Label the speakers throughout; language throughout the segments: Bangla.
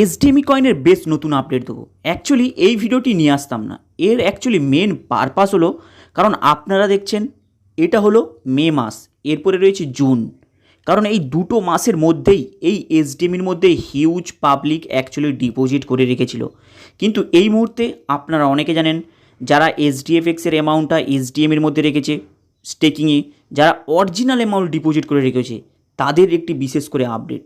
Speaker 1: এসডিএমই কয়েনের বেশ নতুন আপডেট দেবো। অ্যাকচুয়ালি এই ভিডিওটি নিয়ে আসতাম না। এর অ্যাকচুয়ালি মেন পারপাস হলো, কারণ আপনারা দেখছেন, এটা হলো মে মাস, এরপরে রয়েছে জুন। কারণ এই দুটো মাসের মধ্যেই, এই এসডিএমির মধ্যে হিউজ পাবলিক অ্যাকচুয়ালি ডিপোজিট করে রেখেছিল। কিন্তু এই মুহূর্তে আপনারা অনেকে জানেন, যারা এসডিএফএক্সের অ্যামাউন্টটা এসডিএমের মধ্যে রেখেছে স্টেকিংয়ে যারা অরিজিনাল অ্যামাউন্ট ডিপোজিট করে রেখেছে, তাদের একটি বিশেষ করে আপডেট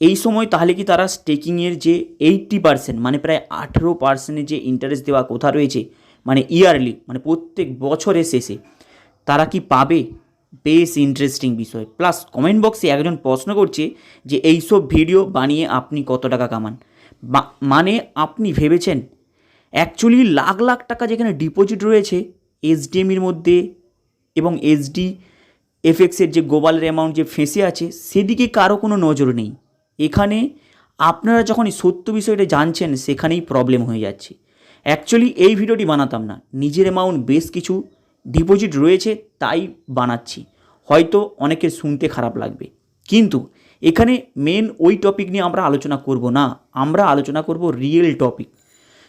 Speaker 1: এই সময় তাহলে কি তারা স্টেকিংয়ের যে এইট্টি পার্সেন্ট মানে প্রায় আঠেরো পার্সেন্টের যে ইন্টারেস্ট দেওয়া কথা রয়েছে মানে ইয়ারলি মানে প্রত্যেক বছরের শেষে, তারা কি পাবে? বেশ ইন্টারেস্টিং বিষয়। প্লাস কমেন্ট বক্সে একজন প্রশ্ন করছে যে এইসব ভিডিও বানিয়ে আপনি কত টাকা কামান? মানে আপনি ভেবেছেন অ্যাকচুয়ালি লাখ লাখ টাকা যেখানে ডিপোজিট রয়েছে এসডিএমির মধ্যে এবং এসডি এফএক্সের যে গোবালের অ্যামাউন্ট যে ফেঁসে আছে, সেদিকে কারও কোনো নজর নেই। এখানে আপনারা যখন সত্য বিষয়টা জানছেন, সেখানেই প্রবলেম হয়ে যাচ্ছে। অ্যাকচুয়ালি এই ভিডিওটি বানাতাম না। নিজের অ্যামাউন্ট বেশ কিছু ডিপোজিট রয়েছে, তাই বানাচ্ছি। হয়তো অনেকের শুনতে খারাপ লাগবে। কিন্তু এখানে মেন ওই টপিক নিয়ে আমরা আলোচনা করব না। আমরা আলোচনা করব রিয়েল টপিক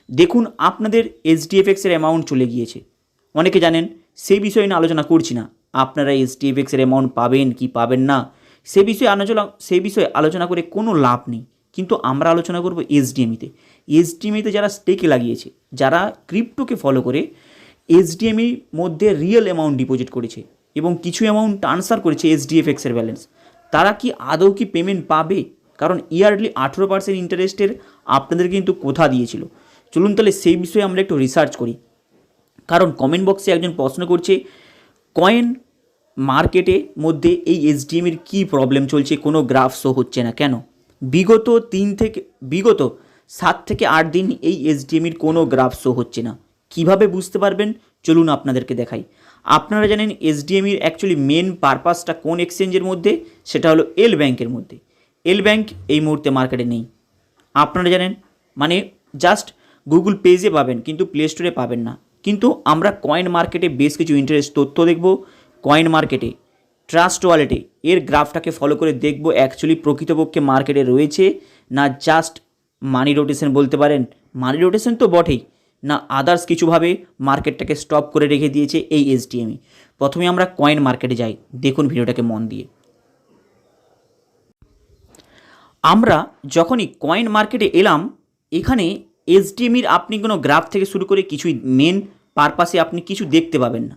Speaker 1: দেখুন, আপনাদের এইচডিএফএক্সের অ্যামাউন্ট চলে গিয়েছে। অনেকে জানেন, সেই বিষয়ে নিয়ে আলোচনা করছি না। আপনারা এইচডিএফএক্সের অ্যামাউন্ট পাবেন কি পাবেন না? সে বিষয়ে আলোচনা সে বিষয়ে আলোচনা করে কোনো লাভ নেই। কিন্তু আমরা আলোচনা করব এইচডিএমিতে এইচডিএমিতে যারা স্টেকে লাগিয়েছে, যারা ক্রিপ্টোকে ফলো করে এইচডিএমির মধ্যে রিয়েল অ্যামাউন্ট ডিপোজিট করেছে এবং কিছু অ্যামাউন্ট ট্রান্সফার করেছে এইচডিএফএক্সের ব্যালেন্স তারা কি আদৌ কি পেমেন্ট পাবে? কারণ ইয়ারলি আঠেরো পার্সেন্ট ইন্টারেস্টের আপনাদের কিন্তু কোথা দিয়েছিল? চলুন তাহলে সেই বিষয়ে আমরা একটু রিসার্চ করি। কারণ কমেন্ট বক্সে একজন প্রশ্ন করছে কয়েন মার্কেটে মধ্যে এই এসডিএমের কী প্রবলেম চলছে কোনো গ্রাফ শো হচ্ছে না, কেন? বিগত তিন থেকে, বিগত সাত থেকে আট দিন এই এসডিএমের কোনো গ্রাফ শো হচ্ছে না। কীভাবে বুঝতে পারবেন? চলুন আপনাদেরকে দেখাই। আপনারা জানেন এসডিএমির অ্যাকচুয়ালি মেন পারপাসটা কোন এক্সচেঞ্জের মধ্যে? সেটা হলো এল ব্যাংকের মধ্যে। এল ব্যাংক এই মুহূর্তে মার্কেটে নেই। আপনারা জানেন মানে জাস্ট গুগল পেজে পাবেন, কিন্তু প্লে স্টোরে পাবেন না। কিন্তু আমরা কয়েন মার্কেটে বেশ কিছু ইন্টারেস্ট তথ্য দেখব। কয়েন মার্কেটে ট্রাস্ট ওয়ালেটে এর গ্রাফটাকে ফলো করে দেখব অ্যাকচুয়ালি প্রকৃতপক্ষে মার্কেটে রয়েছে না জাস্ট মানি রোটেশন বলতে পারেন। মানি রোটেশন তো বটেই, না আদার্স কিছুভাবে মার্কেটটাকে স্টপ করে রেখে দিয়েছে এই এসডিএমই প্রথমে আমরা কয়েন মার্কেটে যাই, দেখুন ভিডিওটাকে মন দিয়ে। আমরা যখনই কয়েন মার্কেটে এলাম, এখানে এসডিএমির আপনি কোনো গ্রাফ থেকে শুরু করে কিছুই মেন পারপাসে আপনি কিছু দেখতে পাবেন না।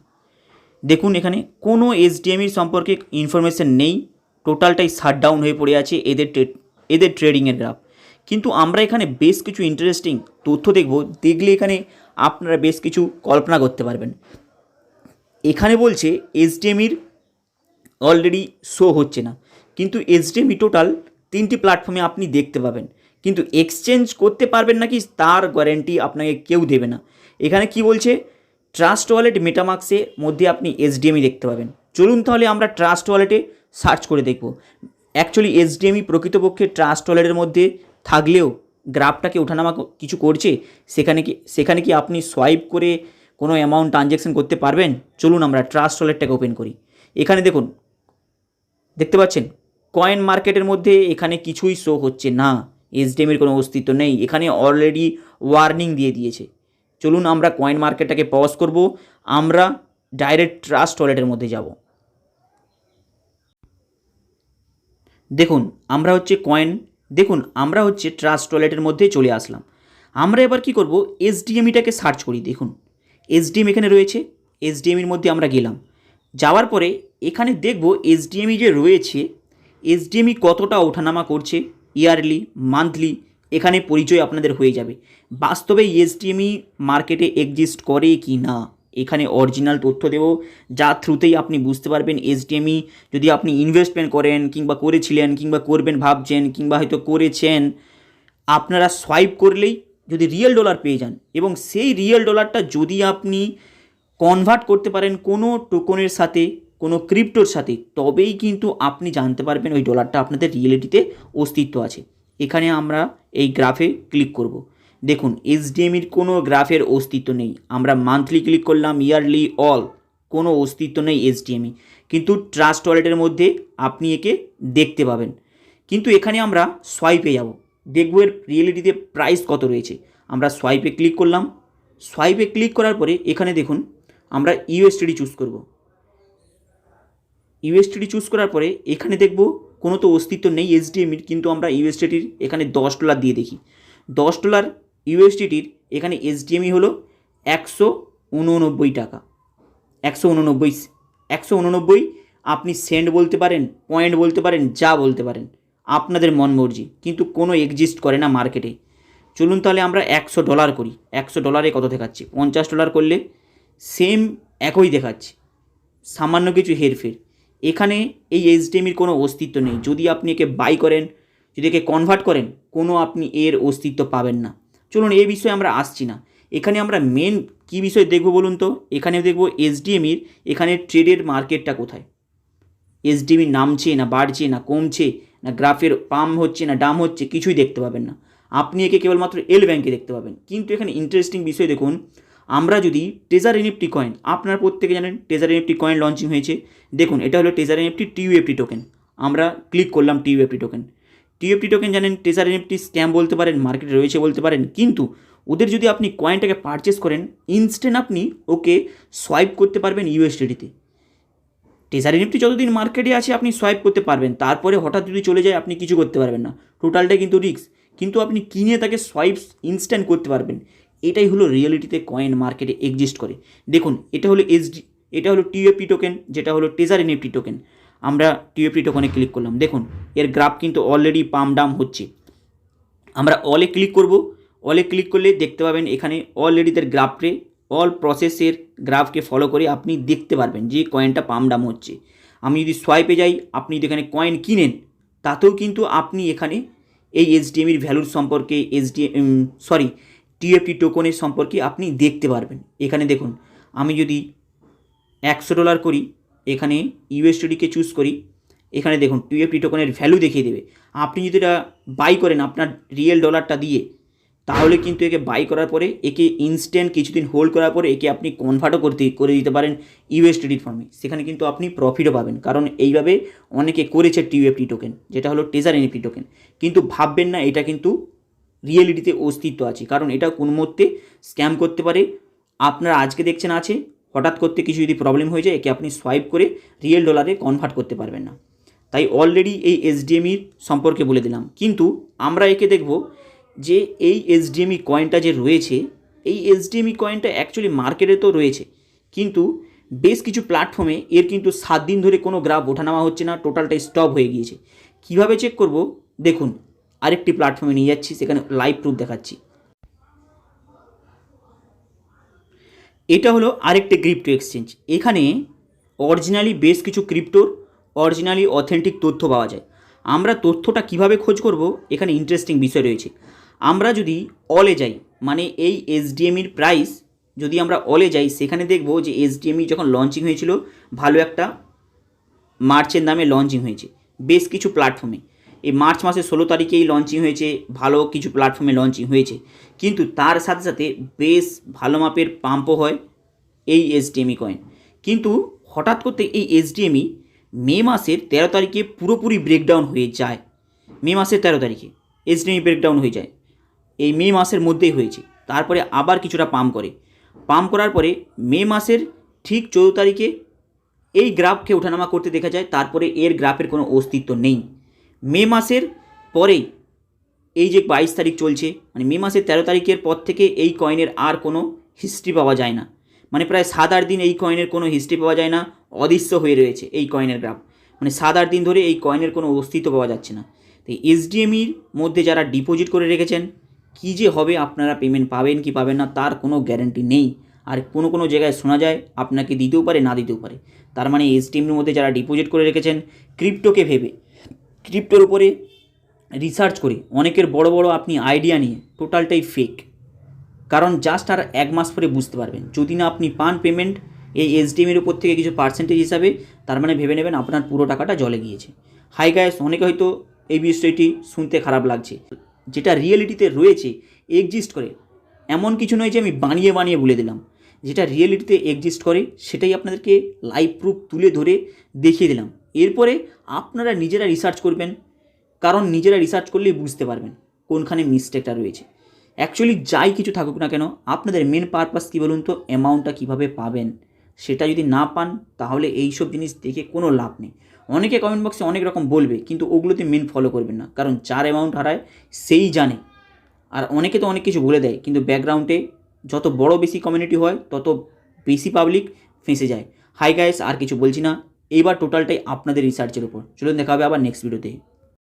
Speaker 1: দেখুন এখানে কোনো এসডিএমির সম্পর্কে ইনফরমেশন নেই টোটালটাই শাট ডাউন হয়ে পড়ে আছে এদের এদের ট্রেডিংয়ের গ্রাফ কিন্তু আমরা এখানে বেশ কিছু ইন্টারেস্টিং তথ্য দেখব, দেখলে এখানে আপনারা বেশ কিছু কল্পনা করতে পারবেন। এখানে বলছে এসডিএমির অলরেডি শো হচ্ছে না, কিন্তু এইচডিএমই টোটাল তিনটি প্ল্যাটফর্মে আপনি দেখতে পাবেন। কিন্তু এক্সচেঞ্জ করতে পারবেন নাকি তার গ্যারেন্টি আপনাকে কেউ দেবে না। এখানে কি বলছে? ট্রাস্ট ওয়ালেট মেটামার্ক্সের মধ্যে আপনি এইচডিএমই দেখতে পাবেন। চলুন তাহলে আমরা ট্রাস্ট ওয়ালেটে সার্চ করে দেখব। অ্যাকচুয়ালি এইচডিএমই প্রকৃতপক্ষে ট্রাস্ট ওয়ালেটের মধ্যে থাকলেও গ্রাফটাকে ওঠানামা কিছু করছে, সেখানে কি সেখানে কি আপনি সোয়াইপ করে কোনো অ্যামাউন্ট ট্রানজ্যাকশন করতে পারবেন? চলুন আমরা ট্রাস্ট ওয়ালেটটাকে ওপেন করি। এখানে দেখুন, দেখতে পাচ্ছেন? কয়েন মার্কেটের মধ্যে এখানে কিছুই শো হচ্ছে না। এসডিএমের কোনো অস্তিত্ব নেই। এখানে অলরেডি ওয়ার্নিং দিয়ে দিয়েছে। চলুন আমরা কয়েন মার্কেটটাকে পজ করব। আমরা ডাইরেক্ট ট্রাস্ট ওয়ালেটের মধ্যে যাব। দেখুন, আমরা হচ্ছে কয়েন দেখুন, আমরা হচ্ছে ট্রাস্ট ওয়ালেটের মধ্যে চলে আসলাম। আমরা এবার কি করব? এসডিএমইটাকে সার্চ করি, দেখুন। এসডিএম এখানে রয়েছে। এসডিএমের মধ্যে আমরা গেলাম। যাওয়ার পরে এখানে দেখব এসডিএমই যে রয়েছে এসডিএমই কতটা ওঠানামা করছে ইয়ারলি মান্থলি এখানে পরিচয় আপনাদের হয়ে যাবে। বাস্তবে এসডিএমই মার্কেটে এক্সিস্ট করে কি না? এখানে অরিজিনাল তথ্য দেবো যার থ্রুতেই আপনি বুঝতে পারবেন এসডিএমই যদি আপনি ইনভেস্টমেন্ট করেন, কিংবা করেছিলেন, কিংবা করবেন, ভাবছেন, কিংবা হয়তো করেছেন, আপনারা সোয়াইপ করলেই যদি রিয়েল ডলার পেয়ে যান। এবং সেই রিয়েল ডলারটা যদি আপনি কনভার্ট করতে পারেন কোনো টোকনের সাথে, কোনো ক্রিপ্টোর সাথে, তবেই কিন্তু আপনি জানতে পারবেন ওই ডলারটা আপনাদের রিয়েলিটিতে অস্তিত্ব আছে। এখানে আমরা এই গ্রাফে ক্লিক করব। দেখুন এইচডিএমির কোনো গ্রাফের অস্তিত্ব নেই। আমরা মান্থলি ক্লিক করলাম ইয়ারলি অল কোনো অস্তিত্ব নেই এইচডিএমই কিন্তু ট্রাস্ট ওয়ালেটের মধ্যে আপনি একে দেখতে পাবেন। কিন্তু এখানে আমরা সোয়াইপে যাব। দেখব এর রিয়েলিটিতে প্রাইস কত রয়েছে। আমরা সোয়াইপে ক্লিক করলাম। সোয়াইপে ক্লিক করার পরে এখানে দেখুন, আমরা ইউএসটিডি চুজ করব। ইউএসটিডি চুজ করার পরে এখানে দেখব কোনো তো অস্তিত্ব নেই এসডিএমির কিন্তু আমরা ইউএসটিটির এখানে দশ ডলার দিয়ে দেখি। দশ ডলার ইউএসডিটির এখানে এসডিএমই হলো একশো উননব্বই টাকা। একশো উননব্বই একশো উননব্বই আপনি সেন্ট বলতে পারেন পয়েন্ট বলতে পারেন, যা বলতে পারেন, আপনাদের মন মর্জি, কিন্তু কোনো এক্সিস্ট করে না মার্কেটে চলুন তাহলে আমরা একশো ডলার করি। একশো ডলারে কত দেখাচ্ছে? পঞ্চাশ ডলার করলে সেম একই দেখাচ্ছে। সামান্য কিছু হেরফের। এখানে এই এইচডিএমির কোনো অস্তিত্ব নেই। যদি আপনি একে বাই করেন, যদি একে কনভার্ট করেন, কোনো আপনি এর অস্তিত্ব পাবেন না। চলুন এই বিষয়ে আমরা আসছি না। এখানে আমরা মেন কী বিষয় দেখব বলুন তো? এখানে দেখব এসডিএমির এখানে ট্রেডের মার্কেটটা কোথায়? এসডিএমি নামছে না, বাড়ছে না, কমছে না গ্রাফের পাম হচ্ছে না ডাম হচ্ছে, কিছুই দেখতে পাবেন না। আপনি একে কেবলমাত্র এল ব্যাঙ্কে দেখতে পাবেন। কিন্তু এখানে ইন্টারেস্টিং বিষয় দেখুন আমরা যদি টেজার এনএফটি কয়েন আপনার প্রত্যেকে জানেন টেজার এনএফটি কয়েন লঞ্চিং হয়েছে। দেখুন, এটা হলো টেজার এনএফটি টিউএফটি টোকেন আমরা ক্লিক করলাম টিউএফটি টোকেন টিএফটি টোকেন জানেন টেজার এনএফটি স্ক্যাম বলতে পারেন মার্কেটে রয়েছে বলতে পারেন, কিন্তু ওদের যদি আপনি কয়েনটাকে পারচেস করেন ইনস্ট্যান্ট আপনি ওকে সোয়াইপ করতে পারবেন ইউএসডিটিতে টেজার নিফটি যতদিন মার্কেটে আছে, আপনি সোয়াইপ করতে পারবেন। তারপরে হঠাৎ যদি চলে যায়, আপনি কিছু করতে পারবেন না। টোটালটাই কিন্তু রিস্ক কিন্তু আপনি কিনে তাকে সোয়াইপ ইনস্ট্যান্ট করতে পারবেন। এটাই হলো রিয়েলিটিতে কয়েন মার্কেটে এক্সিস্ট করে। দেখুন, এটা হলো এসডি এটা হলো টিএফটি টোকেন যেটা হলো টেজার এনএফটি টোকেন আমরা টিএফটি টোকেনে ক্লিক করলাম। দেখুন, এর গ্রাফ কিন্তু অলরেডি পাম ডাম হচ্ছে। আমরা অলে ক্লিক করব। অলে ক্লিক করলে দেখতে পাবেন এখানে অলরেডি তার অল প্রসেসের গ্রাফকে ফলো করে আপনি দেখতে পারবেন যে কয়েনটা পাম ডাম হচ্ছে। আমি যদি সোয়াইপে যাই, আপনি যদি এখানে কয়েন কিনেন, তাতেও কিন্তু আপনি এখানে এই এইচডিএমির ভ্যালুর সম্পর্কে এইচডিএম সরি টিএফটি টোকনের সম্পর্কে আপনি দেখতে পারবেন। এখানে দেখুন, আমি যদি একশো ডলার করি, এখানে ইউএসডিকে চুজ করি, এখানে দেখুন, টিএফটি টোকনের ভ্যালু দেখিয়ে দেবে। আপনি যদি এটা বাই করেন আপনার রিয়েল ডলারটা দিয়ে, তাহলে কিন্তু একে বাই করার পরে একে ইনস্ট্যান্ট কিছুদিন হোল্ড করার পরে একে আপনি কনভার্টও করতে, করে দিতে পারেন ইউএসডির ফর্মে সেখানে কিন্তু আপনি প্রফিটও পাবেন, কারণ এইভাবে অনেকে করেছে টিউএফটি টোকেন যেটা হলো টেজার এনএফটি টোকেন কিন্তু ভাববেন না, এটা কিন্তু রিয়েলিটিতে অস্তিত্ব আছে। কারণ এটা কোন মুহূর্তে স্ক্যাম করতে পারে, আপনারা আজকে দেখছেন আছে, হঠাৎ করতে কিছু যদি প্রবলেম হয়ে যায়, একে আপনি সোয়াইপ করে রিয়েল ডলারে কনভার্ট করতে পারবেন না। তাই অলরেডি এই এসডিএমির সম্পর্কে বলে দিলাম। কিন্তু আমরা একে দেখব যে এই এসডিএমই কয়েনটা যে রয়েছে, এই এসডিএমই কয়েনটা অ্যাকচুয়ালি মার্কেটে তো রয়েছে, কিন্তু বেশ কিছু প্ল্যাটফর্মে এর কিন্তু সাত দিন ধরে কোনো গ্রাফ ওঠানামা হচ্ছে না টোটালটাই স্টপ হয়ে গিয়েছে। কীভাবে চেক করব? দেখুন আরেকটি প্ল্যাটফর্মে নিয়ে যাচ্ছি, সেখানে লাইভ প্রুফ দেখাচ্ছি। এটা হলো আরেকটি ক্রিপ্টো এক্সচেঞ্জ এখানে অরিজিনালি বেশ কিছু ক্রিপ্টোর অরিজিনালি অথেন্টিক তথ্য পাওয়া যায়। আমরা তথ্যটা কীভাবে খোঁজ করব, এখানে ইন্টারেস্টিং বিষয় রয়েছে। আমরা যদি অলে যাই মানে এই এসডিএমির প্রাইস যদি আমরা অলে যাই, সেখানে দেখব যে এসডিএমই যখন লঞ্চিং হয়েছিল, ভালো একটা মার্চের নামে লঞ্চিং হয়েছে। বেশ কিছু প্ল্যাটফর্মে এই মার্চ মাসের ষোলো তারিখেই লঞ্চিং হয়েছে, ভালো কিছু প্ল্যাটফর্মে লঞ্চিং হয়েছে। কিন্তু তার সাথে সাথে বেশ ভালো মাপের পাম্পও হয় এই এসডিএমই কয়েন কিন্তু হঠাৎ করতে এই এসডিএমই মে মাসের তেরো তারিখে পুরোপুরি ব্রেকডাউন হয়ে যায়। মে মাসের তেরো তারিখে এসডিএমই ব্রেকডাউন হয়ে যায়। এই মে মাসের মধ্যেই হয়েছে। তারপরে আবার কিছুটা পাম্প করে। পাম্প করার পরে মে মাসের ঠিক চৌদ্দ তারিখে এই গ্রাফকে ওঠানামা করতে দেখা যায়। তারপরে এর গ্রাফের কোনো অস্তিত্ব নেই। মে মাসের পরেই এই যে বাইশ তারিখ চলছে মানে মে মাসের তেরো তারিখের পর থেকে এই কয়েনের আর কোনো হিস্ট্রি পাওয়া যায় না। মানে প্রায় সাত আট দিন এই কয়েনের কোনো হিস্ট্রি পাওয়া যায় না, অদৃশ্য হয়ে রয়েছে এই কয়েনের গ্রাফ মানে সাত আট দিন ধরে এই কয়েনের কোনো অস্তিত্ব পাওয়া যাচ্ছে না। তো এসডিএমির মধ্যে যারা ডিপোজিট করে রেখেছেন, কী যে হবে আপনারা পেমেন্ট পাবেন কি পাবেন না, তার কোনো গ্যারান্টি নেই। আর কোনো কোনো জায়গায় শোনা যায়, আপনাকে দিতেও পারে, না দিতেও পারে। তার মানে এসডিএমির মধ্যে যারা ডিপোজিট করে রেখেছেন ক্রিপ্টোকে ভেবে ক্রিপ্টোর উপরে রিসার্চ করে। অনেকের বড় বড় আপনি আইডিয়া নিয়ে টোটালটাই ফেক কারণ জাস্ট আর এক মাস পরে বুঝতে পারবেন। যদি না আপনি পান পেমেন্ট এই এসডিএমের উপর থেকে কিছু পার্সেন্টেজ হিসাবে, তার মানে ভেবে নেবেন আপনার পুরো টাকাটা জলে গিয়েছে। হাই গায়েস অনেকে হয়তো এই বিষয়টি শুনতে খারাপ লাগছে। যেটা রিয়েলিটিতে রয়েছে এক্সিস্ট করে। এমন কিছু নয় যে আমি বানিয়ে বানিয়ে বলে দিলাম। যেটা রিয়েলিটিতে এক্সিস্ট করে, সেটাই আপনাদেরকে লাইভ প্রুফ তুলে ধরে দেখিয়ে দিলাম। এরপরে আপনারা নিজেরা রিসার্চ করবেন, কারণ নিজেরা রিসার্চ করলেই বুঝতে পারবেন কোনখানে মিস্টেকটা রয়েছে। অ্যাকচুয়ালি যাই কিছু থাকুক না কেন, আপনাদের মেন পারপাস কী বলুন তো অ্যামাউন্টটা কীভাবে পাবেন, সেটা যদি না পান, তাহলে এই সব জিনিস দেখে কোনো লাভ নেই। অনেকে কমেন্ট বক্সে অনেক রকম বলবে, কিন্তু ওগুলোতে মেন ফলো করবেন না, কারণ যার অ্যামাউন্ট হারায়, সেই জানে। আর অনেকে তো অনেক কিছু বলে দেয়, কিন্তু ব্যাকগ্রাউন্ডে যত বড় বেশি কমিউনিটি হয়, তত বেশি পাবলিক ফেঁসে যায়। হাই গাইস আর কিছু বলছি না। এইবার টোটালটাই আপনাদের রিসার্চের উপর। চলুন দেখা হবে আবার নেক্সট ভিডিওতে